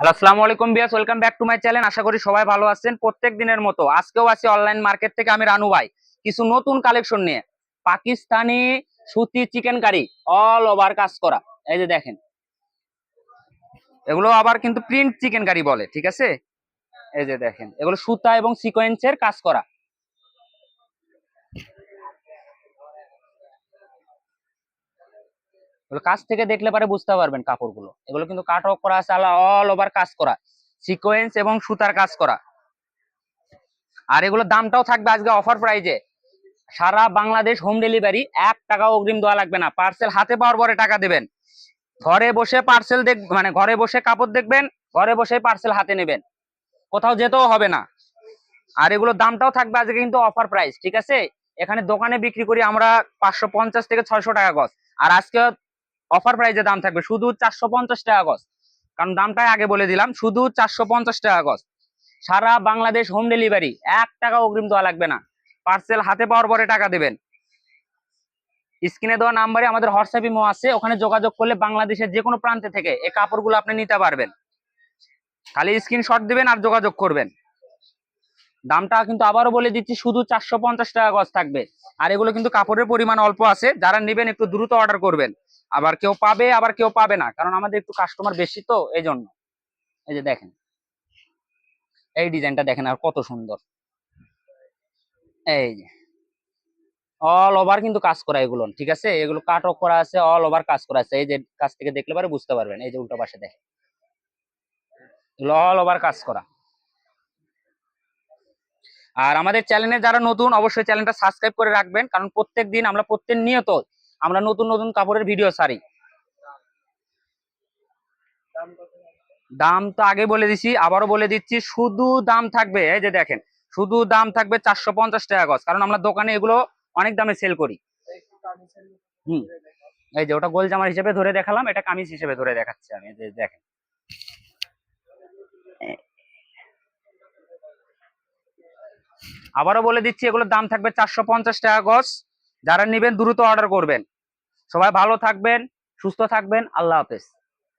Channel. আশা করি আমি কিছু নতুন কালেকশন নিয়ে। পাকিস্তানি সুতি চিকেন কারি অল ওভার কাজ করা। এই যে দেখেন। এগুলো আবার কিন্তু প্রিন্ট চিকেন কারি বলে, ঠিক আছে? এই যে দেখেন। এগুলো সুতা এবং সিকোয়েন্সের কাজ করা। কাছ থেকে দেখলে পারে বুঝতে পারবেন কাপড়গুলো। এগুলো কিন্তু কাট অফ করা আছে অল ওভার কাজ করা। সিকোয়েন্স এবং সুতার কাজ করা। আর এগুলোর দামটাও থাকবে আজকে অফার প্রাইজে সারা বাংলাদেশ হোম ডেলিভারি এক টাকা অগ্রিম দেওয়া লাগবে না। পার্সেল হাতে পাওয়ার পরে টাকা দেবেন। ঘরে বসে পার্সেল দেখ মানে ঘরে বসে কাপড় দেখবেন, ঘরে বসে পার্সেল হাতে নেবেন। কোথাও যেতেও হবে না। আর এগুলোর দামটাও থাকবে আজকে কিন্তু অফার প্রাইস ঠিক আছে? এখানে দোকানে বিক্রি করি আমরা পাঁচশো পঞ্চাশ থেকে ছয়শো টাকা গজ। আর আজকে অফার প্রাইজে দাম থাকবে। শুধু চারশো পঞ্চাশ টাকা গজ। কারণ দামটাই আগে বলে দিলাম, শুধু চারশো পঞ্চাশ টাকা গজ। সারা বাংলাদেশ হোম ডেলিভারি এক টাকা অগ্রিম দেওয়া লাগবে না। পার্সেল হাতে পাওয়ার পরে টাকা দেবেন। স্ক্রিনে দেওয়া নাম্বারে আমাদের হোয়াটসঅ্যাপ ইমো আছে, ওখানে যোগাযোগ করলে বাংলাদেশের যে কোনো প্রান্তে থেকে এই কাপড়গুলো আপনি নিতে পারবেন। খালি স্ক্রিনশট দিবেন আর যোগাযোগ করবেন। দামটা কিন্তু আবারও বলে দিচ্ছি, শুধু চারশো পঞ্চাশ টাকা গজ থাকবে। আর এগুলো কিন্তু কাপড়ের পরিমাণ অল্প আছে, যারা নেবেন একটু দ্রুত অর্ডার করবেন। আবার কেউ পাবে, আবার কেউ পাবে না, কারণ আমাদের একটু কাস্টমার বেশি তো এই জন্য এই যে দেখেন, এই ডিজাইনটা দেখেন আর কত সুন্দর। এই যে অল ওভার কিন্তু কাজ করা এগুলো, ঠিক আছে? এগুলো কাট অফ করা আছে অল ওভার কাজ করা আছে। এই যে কাছ থেকে দেখলে পারে বুঝতে পারবেন, এই যে উল্টো পাশে দেখেন। অল ওভার কাজ করা। আর আমাদের চ্যানেলে যারা নতুন, অবশ্যই চ্যানেলটা সাবস্ক্রাইব করে রাখবেন, কারণ প্রত্যেক দিন আমরা, প্রত্যেক নিয়ত আমরা নতুন নতুন কাপড়ের ভিডিও সারি দাম তো আগে বলে দিছি, আবারও বলে দিচ্ছি, শুধু দাম থাকবে, এই যে দেখেন, শুধু দাম থাকবে চারশো পঞ্চাশ টাকা গজ, কারণ আমরা দোকানে এগুলো অনেক দামে সেল করি। হুম, এই যে ওটা গোল জামার হিসেবে ধরে দেখালাম, এটা কামিজ হিসেবে ধরে দেখাচ্ছি আমি দেখেন। আবারও বলে দিচ্ছি, এগুলোর দাম থাকবে চারশো পঞ্চাশ টাকা গজ। যারা নেবেন, দ্রুত অর্ডার করবেন। সবাই ভালো থাকবেন, সুস্থ থাকবেন। আল্লাহ হাফেজ।